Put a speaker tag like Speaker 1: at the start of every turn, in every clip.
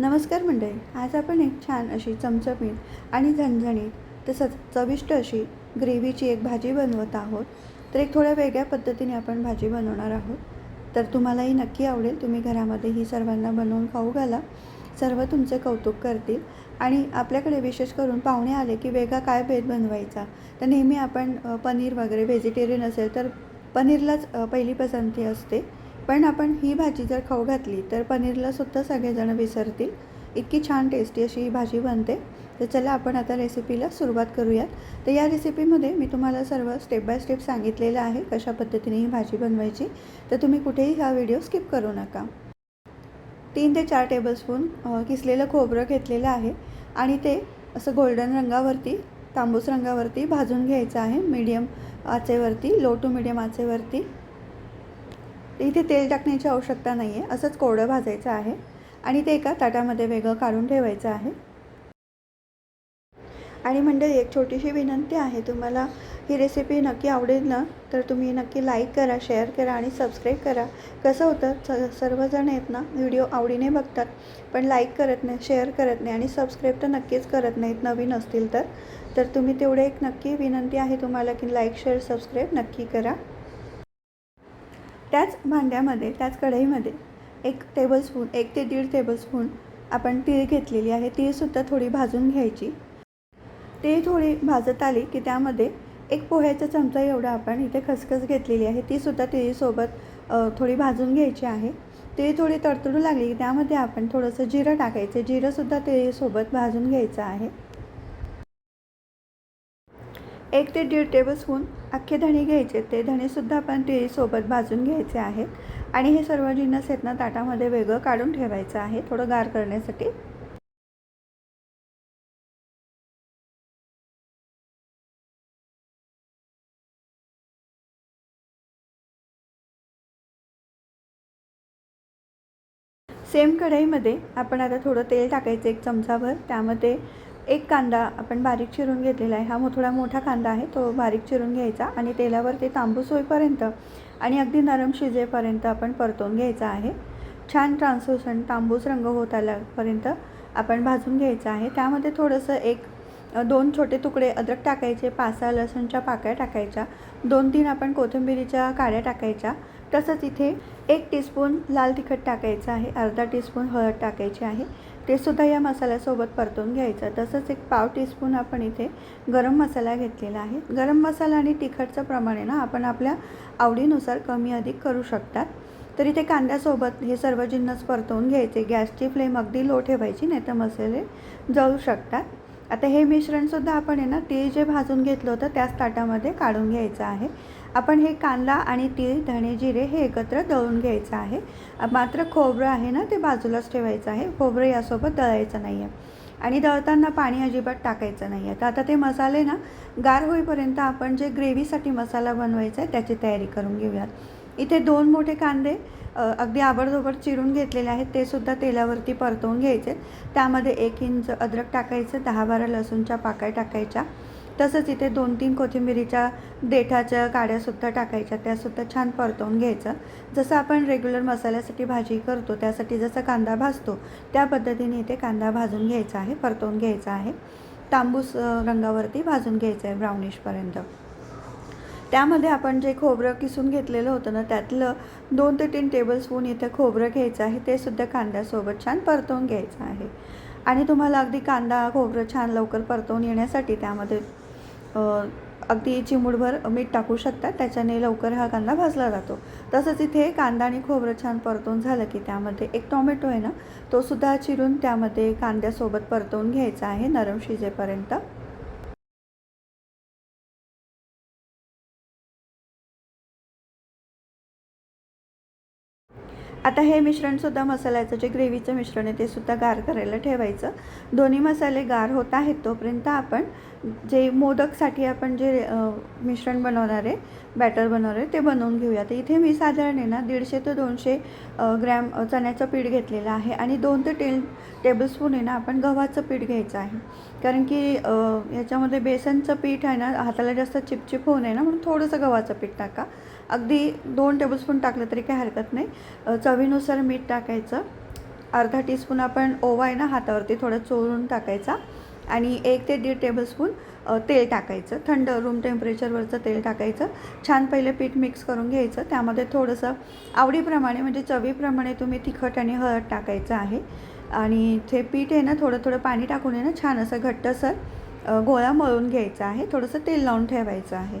Speaker 1: नमस्कार मंडळी आज आपण एक छान अशी चमचमीत आणि झणझणीत तसंच चविष्ट अशी ग्रेव्हीची एक भाजी बनवत आहोत. तर एक थोड्या वेगळ्या पद्धतीने आपण भाजी बनवणार आहोत. तर तुम्हालाही नक्की आवडेल तुम्ही घरामध्ये ही सर्वांना बनवून खाऊ घाला. सर्व तुमचे कौतुक करतील. आणि आपल्याकडे विशेष करून पाहुणे आले की वेगळा काय भेद बनवायचा? तर नेहमी आपण पनीर वगैरे व्हेजिटेरियन असेल तर पनीरलाच पहिली पसंती असते. पण आपण ही भाजी जर खाऊ घातली तर पनीरला सुद्धा सगळेजण विसरतील. इतकी छान टेस्टी अशी ही भाजी बनते. तर चला आपण आता रेसिपीला सुरुवात करूयात. तर या रेसिपीमध्ये मी तुम्हाला सर्व स्टेप बाय स्टेप सांगितलेलं आहे कशा पद्धतीने ही भाजी बनवायची. तर तुम्ही कुठेही हा व्हिडिओ स्किप करू नका. तीन ते चार टेबलस्पून किसलेलं खोबरं घेतलेलं आहे आणि ते असं गोल्डन रंगावरती तांबूस रंगावरती भाजून घ्यायचं आहे. मीडियम आचेवरती लो टू मीडियम आचेवरती. इथे तेल टाकण्याची आवश्यकता नाही आहे असंच कोरडं भाजायचं आहे आणि ते एका ताटामध्ये वेगळं काढून ठेवायचं आहे. आणि मंडळी एक छोटीशी विनंती आहे. तुम्हाला ही रेसिपी नक्की आवडेल ना तर तुम्ही नक्की लाईक करा शेअर करा आणि सबस्क्राईब करा. कसं होतं स सर्वजण आहेत ना व्हिडिओ आवडीने बघतात पण लाईक करत नाही शेअर करत नाही आणि सबस्क्राईब तर नक्कीच करत नाहीत नवीन असतील तर. तर तुम्ही तेवढे एक नक्की विनंती आहे तुम्हाला की लाईक शेअर सबस्क्राईब नक्की करा. त्याच भांड्यामध्ये त्याच कढईमध्ये एक टेबलस्पून एक ते दीड टेबलस्पून आपण तीळ घेतलेली आहे. तीळसुद्धा थोडी भाजून घ्यायची. ती थोडी भाजत आली की त्यामध्ये एक पोह्याचा चमचा एवढा आपण इथे खसखस घेतलेली आहे. तीसुद्धा तिळीसोबत थोडी भाजून घ्यायची आहे. ते थोडी तडतडू लागली की त्यामध्ये आपण थोडंसं जिरं टाकायचं. जिरंसुद्धा तिळीसोबत भाजून घ्यायचं आहे. एक ते दीड टेबलस्पून अख्खे धणे घ्यायचे. ते धणेसुद्धा आपण तिळीसोबत भाजून घ्यायचे आहेत. आणि हे सर्व जिन्नस आहेत ना ताटामध्ये वेगळं काढून ठेवायचं आहे थोडं गार करण्यासाठी. सेम कढईमध्ये आपण आता थोडं तेल टाकायचं एक चमचाभर. त्यामध्ये एक कांदा आपण बारीक चिरून घेतलेला आहे. हा मो थोडा मोठा कांदा आहे. तो बारीक चिरून घ्यायचा आणि तेलावर ते तांबूस होईपर्यंत आणि अगदी नरम शिजेपर्यंत आपण परतवून घ्यायचा आहे. छान ट्रान्सलूसंट तांबूस रंग होत आल्यापर्यंत आपण भाजून घ्यायचं आहे. त्यामध्ये थोडंसं एक दोन छोटे तुकडे अद्रक टाकायचे पाच सहा लसूणच्या पाकळ्या टाकायच्या दोन तीन आपण कोथिंबिरीच्या काड्या टाकायच्या. तसंच इथे एक टीस्पून लाल तिखट टाकायचं आहे. अर्धा टीस्पून हळद टाकायची आहे. ते सुद्धा या मसाल्यासोबत परतून घ्यायचं. तसंच एक पाव टीस्पून आपण इथे गरम मसाला घेतलेला आहे. गरम मसाला आणि तिखटचं प्रमाण आहे ना आपण आपल्या आवडीनुसार कमी अधिक करू शकतात. तर इथे कांद्यासोबत हे सर्व जिन्नस परतवून घ्यायचे. गॅसची फ्लेम अगदी लो ठेवायची नाही तर मसाले जळू शकतात. आता हे मिश्रणसुद्धा आपण आहे ना ते जे भाजून घेतलं होतं त्याच ताटामध्ये काढून घ्यायचं आहे. आपण हे कांदा आणि तीळ धणे जिरे हे एकत्र दळून घ्यायचं आहे. मात्र खोबरं आहे ना ते बाजूलाच ठेवायचं आहे. खोबरं यासोबत दळायचं नाही आहे आणि दळताना पाणी अजिबात टाकायचं नाही आहे तर आता ते मसाले ना गार होईपर्यंत आपण जे ग्रेव्हीसाठी मसाला बनवायचा आहे त्याची तयारी करून घेऊयात. इथे दोन मोठे कांदे अगदी आबडधोबड चिरून घेतलेले आहेत. ते सुद्धा तेलावरती परतवून घ्यायचे त्यामध्ये एक इंच अद्रक टाकायचं दहा बारा लसूणच्या पाकळ्या टाकायच्या. तसंच इथे दोन तीन कोथिंबिरीच्या देठाच्या काड्यासुद्धा टाकायच्या. त्यासुद्धा छान परतवून घ्यायचं. जसं आपण रेग्युलर मसाल्यासाठी भाजी करतो त्यासाठी जसा कांदा भाजतो त्या पद्धतीने इथे कांदा भाजून घ्यायचा आहे परतवून घ्यायचा आहे. तांबूस रंगावरती भाजून घ्यायचं आहे ब्राउनिशपर्यंत त्यामध्ये आपण जे खोबरं किसून घेतलेलं होतं ना त्यातलं दोन ते तीन टेबलस्पून इथे खोबरं घ्यायचं आहे. ते सुद्धा कांद्यासोबत छान परतवून घ्यायचं आहे. आणि तुम्हाला अगदी कांदा खोबरं छान लवकर परतवून येण्यासाठी त्यामध्ये अगदी चिमूटभर मीठ टाकू शकता. त्याच्याने लवकर हा कांदा भाजला जातो. तसंच इथे कांदा आणि खोबरं छान परतून झालं की त्यामध्ये एक टॉमॅटो आहे ना तो सुद्धा चिरून त्यामध्ये कांद्यासोबत परतवून घ्यायचा आहे नरम शिजेपर्यंत. आता हे मिश्रणसुद्धा मसाल्याचं जे ग्रेव्हीचं मिश्रण आहे ते सुद्धा गार करायला ठेवायचं. दोन्ही मसाले गार होत आहेत तोपर्यंत आपण जे मोदकसाठी आपण जे मिश्रण बनवणार आहे बॅटर बनवणार आहे ते बनवून घेऊया. तर इथे मी साधारण आहे ना दीडशे ते दोनशे ग्रॅम चण्याचं पीठ घेतलेलं आहे आणि दोन ते टेल टेबलस्पून आहे ना आपण गव्हाचं पीठ घ्यायचं आहे. कारण की ह्याच्यामध्ये याच्यामध्ये बेसनचं पीठ आहे ना हाताला जास्त चिपचिप होऊ नये ना म्हणून थोडंसं गव्हाचं पीठ टाका. अगदी दोन टेबलस्पून टाकलं तरी काही हरकत नाही. चवीनुसार मीठ टाकायचं. अर्धा टीस्पून आपण ओवा आहे ना हातावरती थोडं चोळून टाकायचा. आणि एक ते दीड टेबलस्पून तेल टाकायचं. थंड रूम टेम्परेचरवरचं तेल टाकायचं. छान पहिले पीठ मिक्स करून घ्यायचं. त्यामध्ये थोडंसं आवडीप्रमाणे म्हणजे चवीप्रमाणे तुम्ही तिखट आणि हळद टाकायचं आहे. आणि ते पीठ आहे ना थोडं थोडं पाणी टाकून आहे ना छान असं घट्टसर गोळा मळून घ्यायचा आहे. थोडंसं तेल लावून ठेवायचं आहे.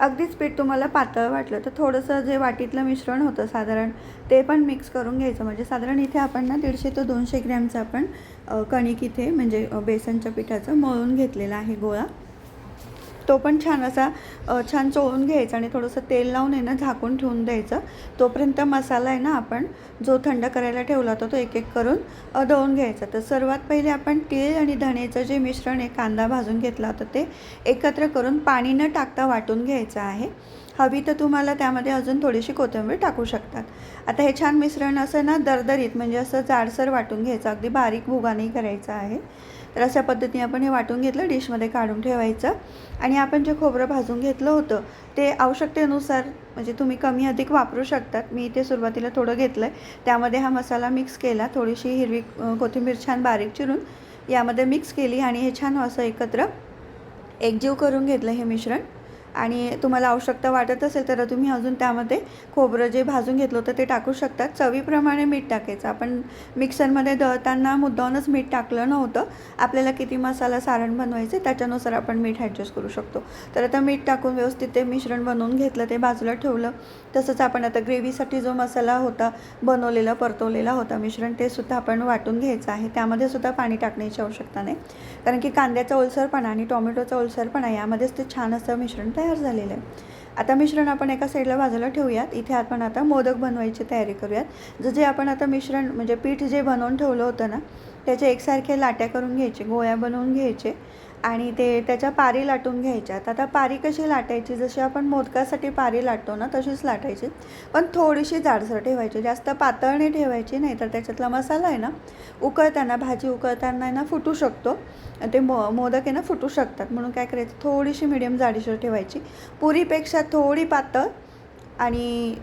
Speaker 1: अगदीच पीठ तुम्हाला पातळ वाटलं तर थोडंसं जे वाटीतलं मिश्रण होतं साधारण ते पण मिक्स करून घ्यायचं. म्हणजे साधारण इथे आपण ना दीडशे ते दोनशे ग्रॅमचं आपण कणिक इथे म्हणजे बेसनच्या पिठाचं मळून घेतलेला आहे गोळा. तो पण छान असा छान चोळून घ्यायचा आणि थोडंसं तेल लावून आहे ना झाकून ठेवून द्यायचं. तोपर्यंत मसाला आहे ना आपण जो थंड करायला ठेवला होता तो एक एक करून दळून घ्यायचा. तर सर्वात पहिले आपण तीळ आणि धण्याचं जे मिश्रण आहे कांदा भाजून घेतला होता ते एकत्र करून पाणी न टाकता वाटून घ्यायचं आहे. हवी तर तुम्हाला त्यामध्ये अजून थोडीशी कोथिंबीर टाकू शकतात. आता हे छान मिश्रण असं ना दरदरीत म्हणजे असं जाडसर वाटून घ्यायचं. अगदी बारीक भुगा नाही करायचा आहे. तर अशा पद्धतीने आपण हे वाटून घेतलं डिशमध्ये काढून ठेवायचं. आणि आपण जे खोबरं भाजून घेतलं होतं ते आवश्यकतेनुसार म्हणजे तुम्ही कमी अधिक वापरू शकतात. मी इथे सुरुवातीला थोडं घेतलं आहे त्यामध्ये हा मसाला मिक्स केला. थोडीशी हिरवी कोथिंबीर छान बारीक चिरून यामध्ये मिक्स केली आणि हे छान असं एकत्र एकजीव करून घेतलं हे मिश्रण. आणि तुम्हाला आवश्यकता वाटत असेल तर तुम्ही अजून त्यामध्ये खोबरं जे भाजून घेतलं होतं ते टाकू शकतात चवीप्रमाणे मीठ टाकायचं. आपण मिक्सरमध्ये दळताना मुद्दामूनच मीठ टाकलं नव्हतं. आपल्याला किती मसाला सारण बनवायचे त्याच्यानुसार आपण मीठ ॲडजस्ट करू शकतो. तर आता मीठ टाकून व्यवस्थित ते मिश्रण बनवून घेतलं ते बाजूला ठेवलं. तसंच आपण आता ग्रेव्हीसाठी जो मसाला होता बनवलेला परतवलेला होता मिश्रण ते सुद्धा आपण वाटून घ्यायचं आहे. त्यामध्ये सुद्धा पाणी टाकण्याची आवश्यकता नाही. कारण की कांद्याचा ओलसरपणा आणि टोमॅटोचा ओलसरपणा यामध्येच ते छान असं मिश्रण तयार झालेलं आहे. आता मिश्रण आपण एका साईडला बाजूला ठेवूयात. इथे आपण आता मोदक बनवायची तयारी करूयात. जर जे आपण आता मिश्रण म्हणजे पीठ जे बनवून ठेवलं होतं ना त्याचे एकसारखे लाट्या करून घ्यायचे गोळ्या बनवून घ्यायचे. आणि ते त्याच्या पारी लाटून घ्यायच्यात आता पारी कशी लाटायची? जशी आपण मोदकासाठी पारी लाटतो ना तशीच लाटायची. पण थोडीशी जाडसर ठेवायची. जास्त पातळ नाही ठेवायची नाही तर त्याच्यातला मसाला आहे ना उकळताना भाजी उकळताना आहे ना फुटू शकतो. ते मो मोदक आहे ना फुटू शकतात. म्हणून काय करायचं? थोडीशी मिडियम जाडीसर ठेवायची. पुरीपेक्षा थोडी पातळ आणि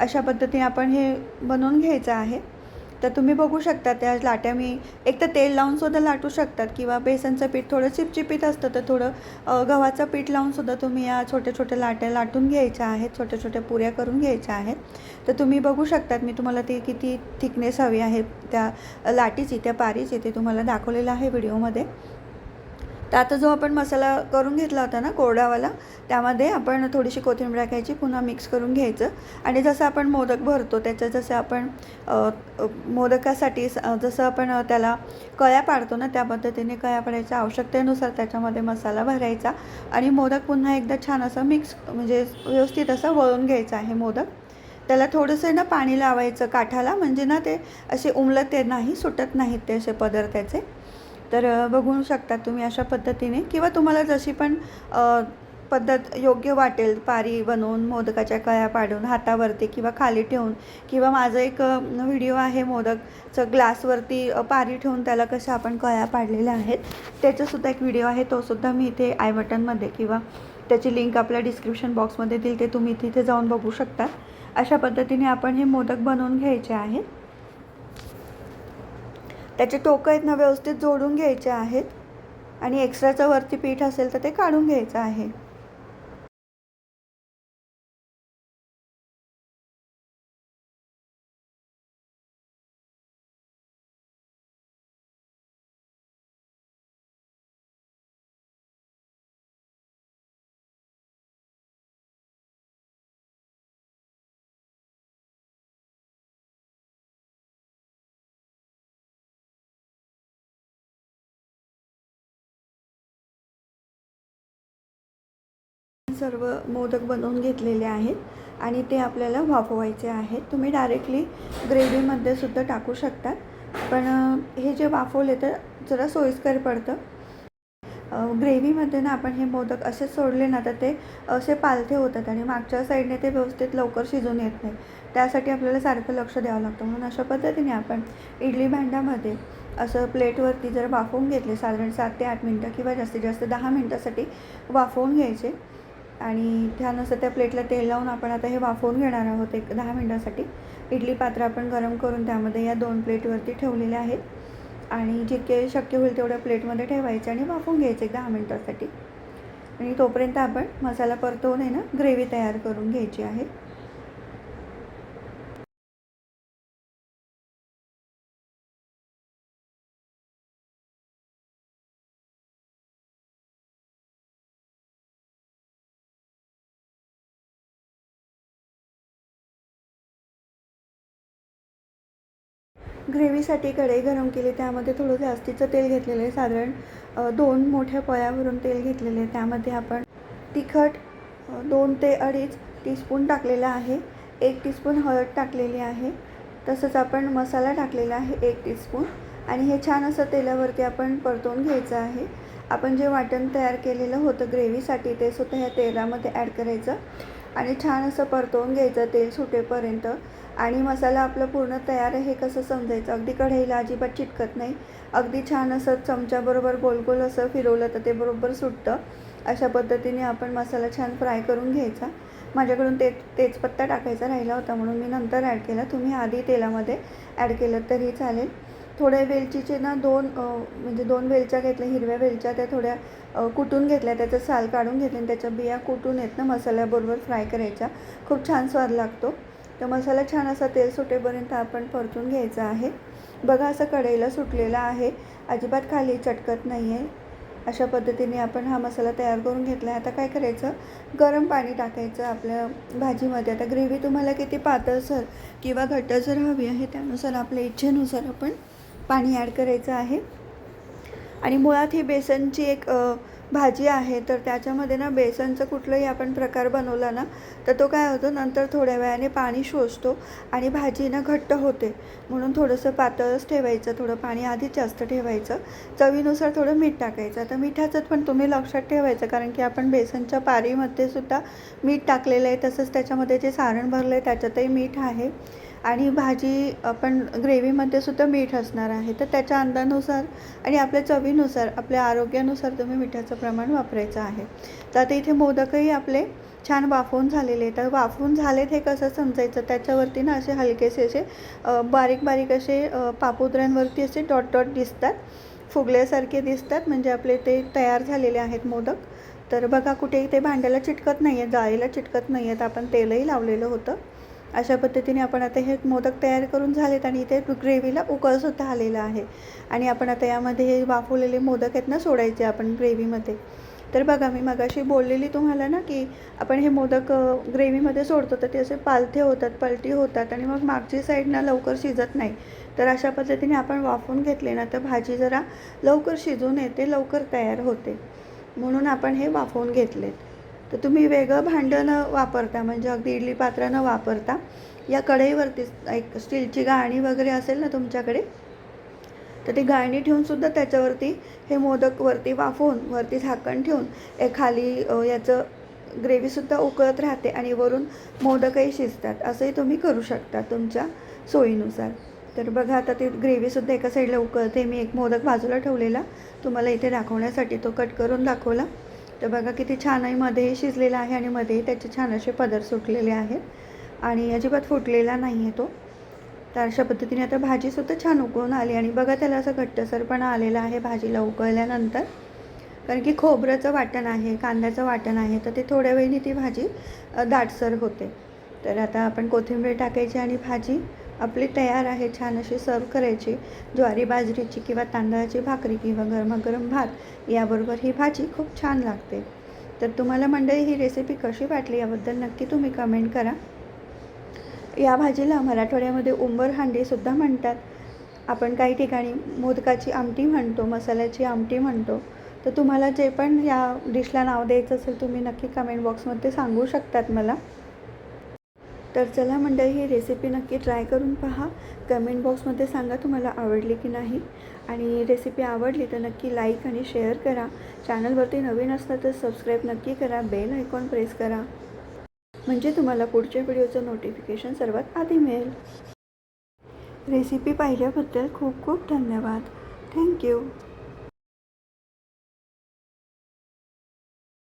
Speaker 1: अशा पद्धतीने आपण हे बनवून घ्यायचं आहे. तर तुम्ही बघू शकता त्या लाट्या मी एक तर तेल लावून सुद्धा लाटू शकतात किंवा बेसनचं पीठ थोडं चिपचिपीत असतं तर थोडं गव्हाचं पीठ लावून सुद्धा तुम्ही या छोट्या छोट्या लाट्या लाटून घ्यायच्या आहेत छोट्या छोट्या पुऱ्या करून घ्यायच्या आहेत. तर तुम्ही बघू शकतात मी तुम्हाला ती किती थिकनेस हवी आहे त्या लाटीची त्या पारीची ते तुम्हाला दाखवलेलं आहे व्हिडिओमध्ये. तर आता जो आपण मसाला करून घेतला होता ना कोरडावाला त्यामध्ये आपण थोडीशी कोथिंबीर टाकायची पुन्हा मिक्स करून घ्यायचं. आणि जसं आपण मोदक भरतो त्याचं जसं आपण मोदकासाठी स- जसं आपण त्याला कळ्या पाडतो ना त्या पद्धतीने कळ्या पाडायच्या आवश्यकतेनुसार त्याच्यामध्ये मसाला भरायचा. आणि मोदक पुन्हा एकदा छान असं मिक्स म्हणजे व्यवस्थित असं वळून घ्यायचं आहे मोदक. त्याला थोडंसं ना पाणी लावायचं काठाला म्हणजे ना ते असे उमलत ते नाही सुटत नाहीत ते असे पदार्थाचे. त्याचे तर बघू शकता तुम्ही अशा पद्धतीने किंवा तुम्हाला जशी पण पद्धत योग्य वाटेल पारी बनवून मोदकाच्या कळ्या पाडून हातावरती किंवा खाली ठेवून किंवा माझं एक व्हिडिओ आहे मोदकचं ग्लासवरती पारी ठेवून त्याला कशा आपण कळ्या पाडलेल्या आहेत त्याचासुद्धा एक व्हिडिओ आहे तोसुद्धा मी इथे आय बटनमध्ये किंवा त्याची लिंक आपल्या डिस्क्रिप्शन बॉक्समध्ये देईल ते तुम्ही तिथे जाऊन बघू शकता. अशा पद्धतीने आपण हे मोदक बनवून घ्यायचे आहेत त्याचे टोकं आहेत ना व्यवस्थित जोडून घ्यायचे आहेत. आणि एक्स्ट्राचं वरती पीठ असेल तर ते काढून घ्यायचं आहे. सर्व मोदक बनवून घेतलेले आहेत आणि ते आपल्याला वाफवायचे आहेत. तुम्ही डायरेक्टली ग्रेव्हीमध्ये सुद्धा टाकू शकतात पण हे जे वाफवले तर जरा सोयीस्कर पडतं. ग्रेव्हीमध्ये ना आपण हे मोदक असे सोडले ना तर ते असे पालथे होतात आणि मागच्या साईडने ते व्यवस्थित लवकर शिजून येत नाही. त्यासाठी आपल्याला सारखं लक्ष द्यावं लागतं. म्हणून अशा पद्धतीने आपण इडली भांड्यामध्ये असं प्लेटवरती जर वाफवून घेतले साधारण सात ते आठ मिनटं किंवा जास्तीत जास्त दहा मिनटासाठी वाफवून घ्यायचे. आणि त्यानुसार त्या प्लेटला तेल लावून आपण आता हे वाफवून घेणार आहोत एक दहा मिनटासाठी. इडली पात्र आपण गरम करून त्यामध्ये या दोन प्लेटवरती ठेवलेले आहेत. आणि जितके शक्य होईल तेवढ्या प्लेटमध्ये ठेवायचे आणि वाफवून घ्यायचे एक दहा मिनटासाठी. आणि तोपर्यंत आपण मसाला परतवून आहे ना ग्रेव्ही तयार करून घ्यायची आहे. ग्रेव्हीसाठी कढई गरम केली त्यामध्ये थोडं जास्तीचं तेल घेतलेलं आहे. साधारण दोन मोठ्या पळ्यावरून तेल घेतलेले आहे. त्यामध्ये आपण तिखट दोन ते अडीच टीस्पून टाकलेला आहे. एक टीस्पून हळद टाकलेली आहे. तसंच आपण मसाला टाकलेला आहे एक टीस्पून. आणि हे छान असं तेलावरती आपण परतवून घ्यायचं आहे. आपण जे वाटण तयार केलेलं होतं ग्रेव्हीसाठी ते सुद्धा ह्या तेलामध्ये ॲड करायचं. आणि छान असं परतवून घ्यायचं तेल सुटेपर्यंत. आणि मसाला आपला पूर्ण तयार आहे कसं समजायचं? अगदी कढईला अजिबात चिटकत नाही. अगदी छान असं चमच्याबरोबर गोल गोल असं फिरवलं तर ते बरोबर सुटतं. अशा पद्धतीने आपण मसाला छान फ्राय करून घ्यायचा. माझ्याकडून ते तेजपत्ता टाकायचा राहिला होता म्हणून मी नंतर ॲड केला. तुम्ही आधी तेलामध्ये ॲड केलं तरी चालेल. थोड्या वेलचीचे ना दोन म्हणजे दोन वेलच्या घेतल्या हिरव्या वेलच्या त्या थोड्या कुटून घेतल्या त्याचं साल काढून घेतले आणि त्याच्या बिया कुटून येत ना मसाल्याबरोबर फ्राय करायच्या. खूप छान स्वाद लागतो. तर मसाला छान असा तेल सुटेपर्यंत आपण परतून घ्यायचा आहे. बघा असं कढईला सुटलेला आहे. अजिबात खाली चटकत नाही आहे अशा पद्धतीने आपण हा मसाला तयार करून घेतला आहे. आता काय करायचं? गरम पाणी टाकायचं आपल्या भाजीमध्ये. आता ग्रेव्ही तुम्हाला किती पातळसर किंवा घट्टसर हवी आहे त्यानुसार आपल्या इच्छेनुसार आपण पाणी ॲड करायचं आहे. आणि मुळात ही बेसनची एक भाजी आहे तर त्याच्यामध्ये ना बेसनचं कुठलंही आपण प्रकार बनवला ना तर तो काय होतो नंतर थोड्या वेळाने पाणी शोषतो आणि भाजी ना घट्ट होते. म्हणून थोडंसं पातळच ठेवायचं थोडं पाणी आधीच जास्त ठेवायचं. चवीनुसार थोडं मीठ टाकायचं. आता मिठाचं पण तुम्ही लक्षात ठेवायचं कारण की आपण बेसनच्या पारीमध्ये सुद्धा मीठ टाकलेलं आहे तसंच त्याच्यामध्ये जे सारण भरलं आहे त्याच्यातही मीठ आहे. आणि भाजी आपण ग्रेव्हीमध्ये सुद्धा मीठ असणार आहे. तर त्याच्या अंदानुसार आणि आपल्या चवीनुसार आपल्या आरोग्यानुसार तुम्ही मिठाचं प्रमाण वापरायचं आहे. तर आता इथे मोदकही आपले छान वाफवून झालेले तर वाफवून झालेत हे कसं समजायचं? त्याच्यावरती ना असे हलकेसे असे बारीक बारीक असे पापुद्र्यांवरती असे डॉट डॉट दिसतात. फुगल्यासारखे दिसतात. म्हणजे आपले ते तयार झालेले आहेत मोदक. तर बघा कुठेही ते भांड्याला चिटकत नाही आहे जाळीला चिटकत नाही आहेत आपण तेलही लावलेलं होतं. अशा पद्धतीने आपण आता हे मोदक तयार करून झालेत आणि इथे ग्रेव्हीला उकळसुद्धा आलेला आहे. आणि आपण आता यामध्ये हे वाफवलेले मोदक आहेत ना सोडायचे आपण ग्रेव्हीमध्ये. तर बघा मी मगाशी बोललेली तुम्हाला ना की आपण हे मोदक ग्रेव्हीमध्ये सोडतो तर ते असे पालथे होतात पलटी होतात आणि मग मागची साईड ना लवकर शिजत नाही. तर अशा पद्धतीने आपण वाफून घेतले ना तर भाजी जरा लवकर शिजून येते लवकर तयार होते. म्हणून आपण हे वाफवून घेतलेत. तर तुम्ही वेगळं भांडं न वापरता म्हणजे अगदी इडली पात्र न वापरता. या कढईवरतीच एक स्टीलची गाळणी वगैरे असेल ना तुमच्याकडे तर ती गाळणी ठेवूनसुद्धा त्याच्यावरती हे मोदक वरती वाफवून वरती झाकण ठेवून ए खाली याचं ग्रेव्हीसुद्धा उकळत राहते आणि वरून मोदकही शिजतात. असंही तुम्ही करू शकता तुमच्या सोयीनुसार. तर बघा आता ती ग्रेव्हीसुद्धा एका साईडला उकळते. मी एक मोदक बाजूला ठेवलेला. तुम्हाला इथे दाखवण्यासाठी तो कट करून दाखवला. तर बघा किती छान आहे मध्येही शिजलेला आहे आणि मध्येही त्याचे छान असे पदर सुटलेले आहेत. आणि अजिबात फुटलेला नाही आहे तो. तर अशा पद्धतीने आता भाजीसुद्धा छान उकळून आली आणि बघा त्याला असं घट्टसरपणा आलेला आहे भाजीला उकळल्यानंतर. कारण की खोबऱ्याचं वाटण आहे कांद्याचं वाटण आहे तर ते थोड्या वेळाने ती भाजी दाटसर होते. तर आता आपण कोथिंबीर टाकायची आणि भाजी आपली तयार आहे छान अशी सर्व करायची. ज्वारी बाजरीची किंवा तांदळाची भाकरी किंवा गरमागरम भात याबरोबर ही भाजी खूप छान लागते. तर तुम्हाला मंडळी ही रेसिपी कशी वाटली याबद्दल नक्की तुम्ही कमेंट करा. या भाजीला मराठवाड्यामध्ये उंबर हांडीसुद्धा म्हणतात. आपण काही ठिकाणी मोदकाची आमटी म्हणतो मसाल्याची आमटी म्हणतो. तर तुम्हाला जे पण या डिशला नाव द्यायचं असेल तुम्ही नक्की कमेंट बॉक्समध्ये सांगू शकतात मला. तर चला मंडळी ही रेसिपी नक्की ट्राय करून पहा. कमेंट बॉक्समध्ये सांगा तुम्हाला आवडली की नाही. आणि रेसिपी आवडली तर नक्की लाईक आणि शेअर करा. चॅनलवरती नवीन असलं तर सबस्क्राईब नक्की करा. बेल आयकॉन प्रेस करा. म्हणजे तुम्हाला पुढच्या व्हिडिओचं नोटिफिकेशन सर्वात आधी मिळेल. रेसिपी पाहिल्याबद्दल खूप खूप धन्यवाद. थँक्यू